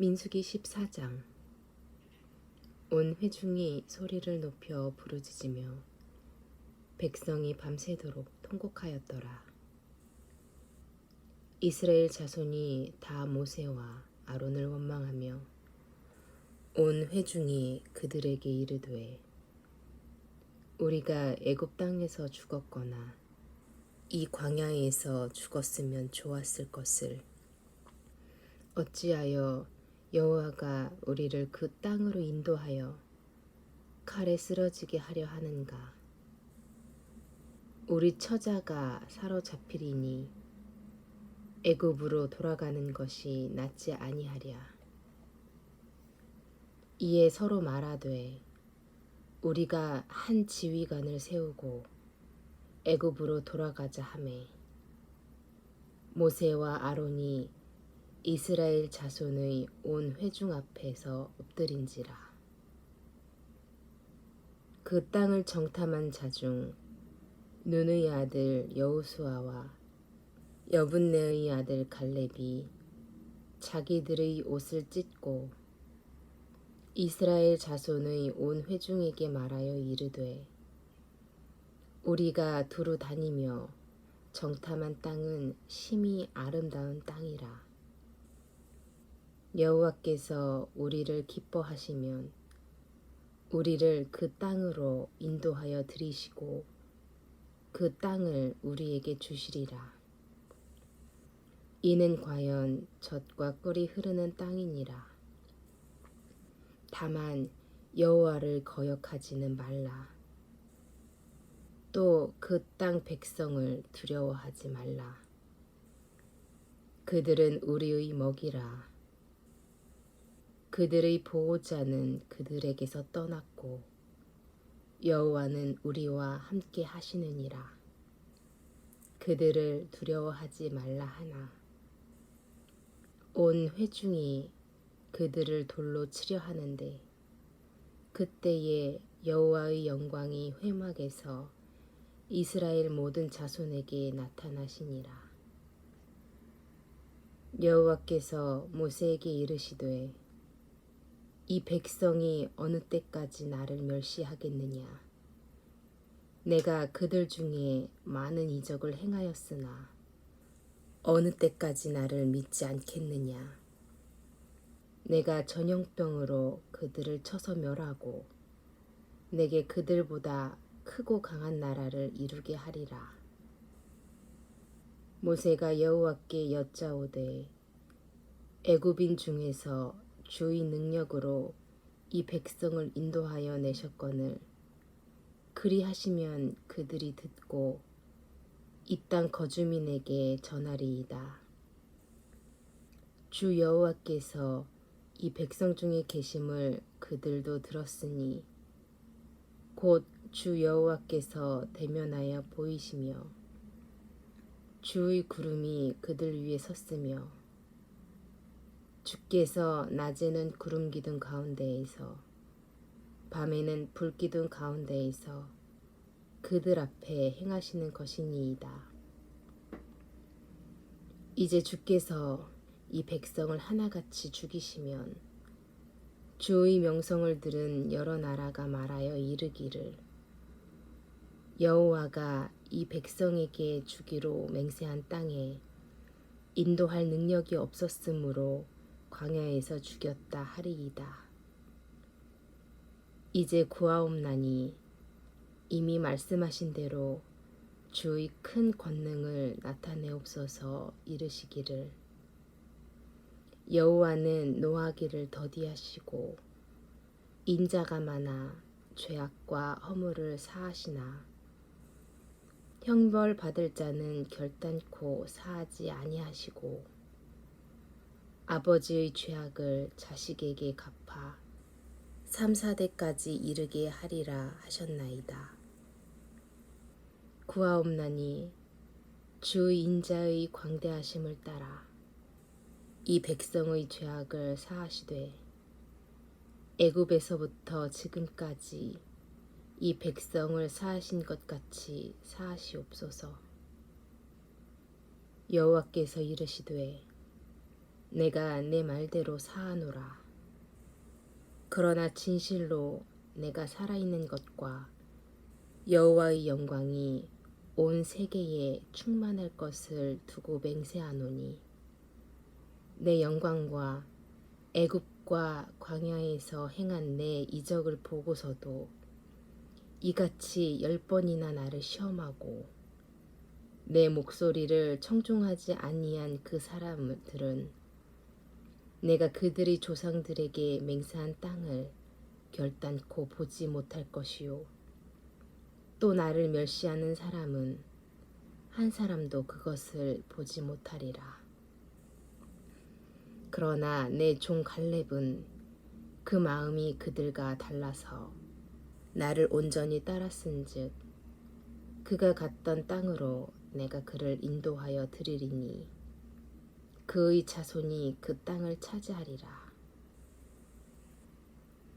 민수기 14장 온 회중이 소리를 높여 부르짖으며 백성이 밤새도록 통곡하였더라. 이스라엘 자손이 다 모세와 아론을 원망하며 온 회중이 그들에게 이르되 우리가 애굽 땅에서 죽었거나 이 광야에서 죽었으면 좋았을 것을 어찌하여 여호와가 우리를 그 땅으로 인도하여 칼에 쓰러지게 하려 하는가? 우리 처자가 사로잡히리니 애굽으로 돌아가는 것이 낫지 아니하랴. 이에 서로 말하되 우리가 한 지휘관을 세우고 애굽으로 돌아가자 하매 모세와 아론이 이스라엘 자손의 온 회중 앞에서 엎드린지라. 그 땅을 정탐한 자중 눈의 아들 여우수아와 여분네의 아들 갈렙이 자기들의 옷을 찢고 이스라엘 자손의 온 회중에게 말하여 이르되 우리가 두루 다니며 정탐한 땅은 심히 아름다운 땅이라 여호와께서 우리를 기뻐하시면 우리를 그 땅으로 인도하여 들이시고 그 땅을 우리에게 주시리라. 이는 과연 젖과 꿀이 흐르는 땅이니라. 다만 여호와를 거역하지는 말라. 또 그 땅 백성을 두려워하지 말라. 그들은 우리의 먹이라. 그들의 보호자는 그들에게서 떠났고 여호와는 우리와 함께 하시느니라. 그들을 두려워하지 말라 하나. 온 회중이 그들을 돌로 치려 하는데 그때에 여호와의 영광이 회막에서 이스라엘 모든 자손에게 나타나시니라. 여호와께서 모세에게 이르시되 이 백성이 어느 때까지 나를 멸시하겠느냐? 내가 그들 중에 많은 이적을 행하였으나 어느 때까지 나를 믿지 않겠느냐? 내가 전염병으로 그들을 쳐서 멸하고 내게 그들보다 크고 강한 나라를 이루게 하리라. 모세가 여호와께 여짜오되 애굽인 중에서 주의 능력으로 이 백성을 인도하여 내셨거늘 그리하시면 그들이 듣고 이 땅 거주민에게 전하리이다. 주 여호와께서 이 백성 중에 계심을 그들도 들었으니 곧 주 여호와께서 대면하여 보이시며 주의 구름이 그들 위에 섰으며 주께서 낮에는 구름 기둥 가운데에서 밤에는 불 기둥 가운데에서 그들 앞에 행하시는 것이니이다. 이제 주께서 이 백성을 하나같이 죽이시면 주의 명성을 들은 여러 나라가 말하여 이르기를 여호와가 이 백성에게 주기로 맹세한 땅에 인도할 능력이 없었으므로 광야에서 죽였다 하리이다. 이제 구하옵나니 이미 말씀하신 대로 주의 큰 권능을 나타내옵소서 이르시기를 여호와는 노하기를 더디하시고 인자가 많아 죄악과 허물을 사하시나 형벌 받을 자는 결단코 사하지 아니하시고 아버지의 죄악을 자식에게 갚아 3, 4대까지 이르게 하리라 하셨나이다. 구하옵나니 주 인자의 광대하심을 따라 이 백성의 죄악을 사하시되 애굽에서부터 지금까지 이 백성을 사하신 것 같이 사하시옵소서. 여호와께서 이르시되 내가 내 말대로 사하노라. 그러나 진실로 내가 살아있는 것과 여호와의 영광이 온 세계에 충만할 것을 두고 맹세하노니 내 영광과 애굽과 광야에서 행한 내 이적을 보고서도 이같이 열 번이나 나를 시험하고 내 목소리를 청종하지 아니한 그 사람들은 내가 그들의 조상들에게 맹세한 땅을 결단코 보지 못할 것이요 또 나를 멸시하는 사람은 한 사람도 그것을 보지 못하리라. 그러나 내 종 갈렙은 그 마음이 그들과 달라서 나를 온전히 따랐은즉 그가 갔던 땅으로 내가 그를 인도하여 드리리니 그의 자손이 그 땅을 차지하리라.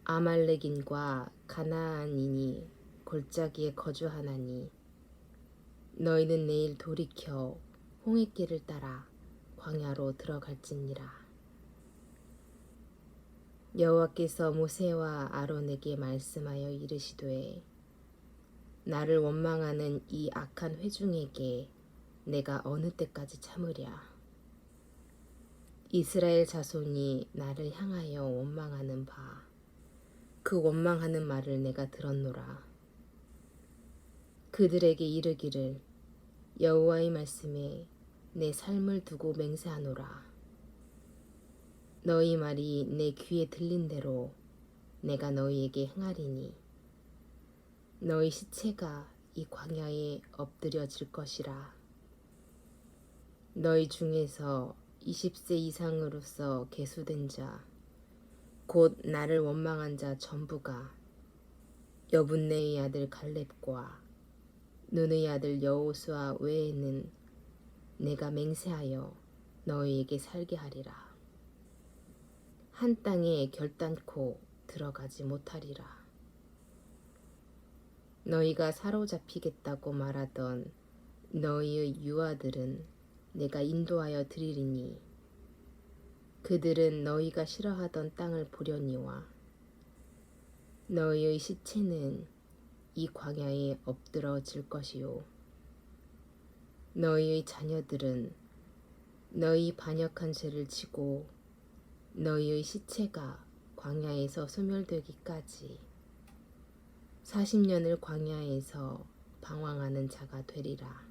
아말렉인과 가나안인이 골짜기에 거주하나니 너희는 내일 돌이켜 홍해길을 따라 광야로 들어갈지니라. 여호와께서 모세와 아론에게 말씀하여 이르시되 나를 원망하는 이 악한 회중에게 내가 어느 때까지 참으랴 이스라엘 자손이 나를 향하여 원망하는 바 그 원망하는 말을 내가 들었노라. 그들에게 이르기를 여호와의 말씀에 내 삶을 두고 맹세하노라. 너희 말이 내 귀에 들린 대로 내가 너희에게 행하리니 너희 시체가 이 광야에 엎드려질 것이라. 너희 중에서 20세 이상으로서 계수된 자 곧 나를 원망한 자 전부가 여분네의 아들 갈렙과 눈의 아들 여호수아 외에는 내가 맹세하여 너희에게 살게 하리라. 한 땅에 결단코 들어가지 못하리라. 너희가 사로잡히겠다고 말하던 너희의 유아들은 내가 인도하여 드리리니 그들은 너희가 싫어하던 땅을 보려니와 너희의 시체는 이 광야에 엎드러질 것이요 너희의 자녀들은 너희 반역한 죄를 지고 너희의 시체가 광야에서 소멸되기까지 40년을 광야에서 방황하는 자가 되리라.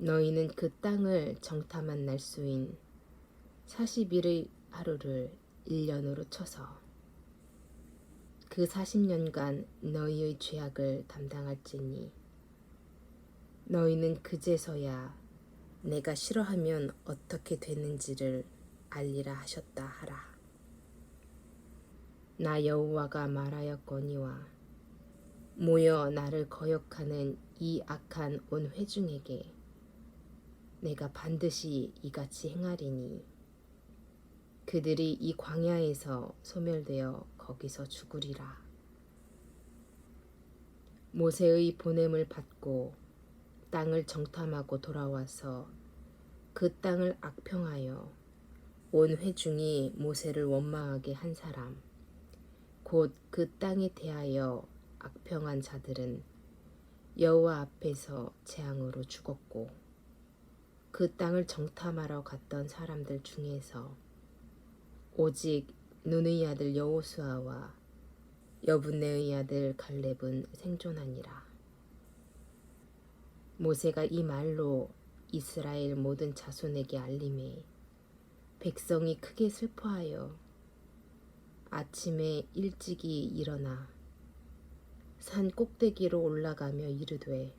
너희는 그 땅을 정탐한 날 수인 40일의 하루를 1년으로 쳐서 그 40년간 너희의 죄악을 담당할지니 너희는 그제서야 내가 싫어하면 어떻게 되는지를 알리라 하셨다 하라. 나 여호와가 말하였거니와 모여 나를 거역하는 이 악한 온 회중에게 내가 반드시 이같이 행하리니 그들이 이 광야에서 소멸되어 거기서 죽으리라. 모세의 보냄을 받고 땅을 정탐하고 돌아와서 그 땅을 악평하여 온 회중이 모세를 원망하게 한 사람 곧 그 땅에 대하여 악평한 자들은 여호와 앞에서 재앙으로 죽었고 그 땅을 정탐하러 갔던 사람들 중에서 오직 눈의 아들 여호수아와 여분네의 아들 갈렙은 생존하니라. 모세가 이 말로 이스라엘 모든 자손에게 알림해 백성이 크게 슬퍼하여 아침에 일찍이 일어나 산 꼭대기로 올라가며 이르되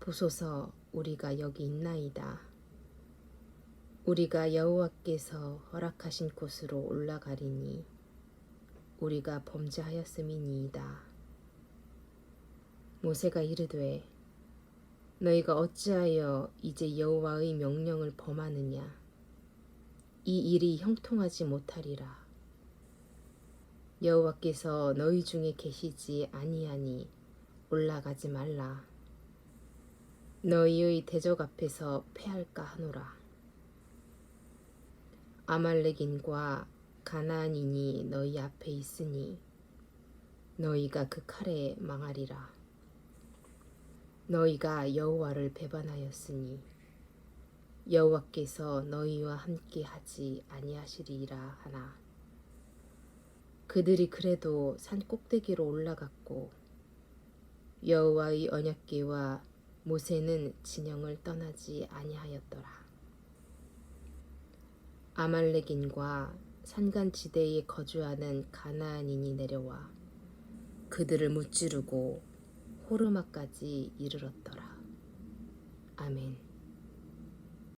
보소서 우리가 여기 있나이다. 우리가 여호와께서 허락하신 곳으로 올라가리니 우리가 범죄하였음이니이다. 모세가 이르되 너희가 어찌하여 이제 여호와의 명령을 범하느냐 이 일이 형통하지 못하리라 여호와께서 너희 중에 계시지 아니하니 올라가지 말라 너희의 대적 앞에서 패할까 하노라 아말렉인과 가나안인이 너희 앞에 있으니 너희가 그 칼에 망하리라. 너희가 여호와를 배반하였으니 여호와께서 너희와 함께 하지 아니하시리라 하나. 그들이 그래도 산 꼭대기로 올라갔고 여호와의 언약궤와 모세는 진영을 떠나지 아니하였더라. 아말렉인과 산간지대에 거주하는 가나안인이 내려와 그들을 무찌르고 호르마까지 이르렀더라. 아멘.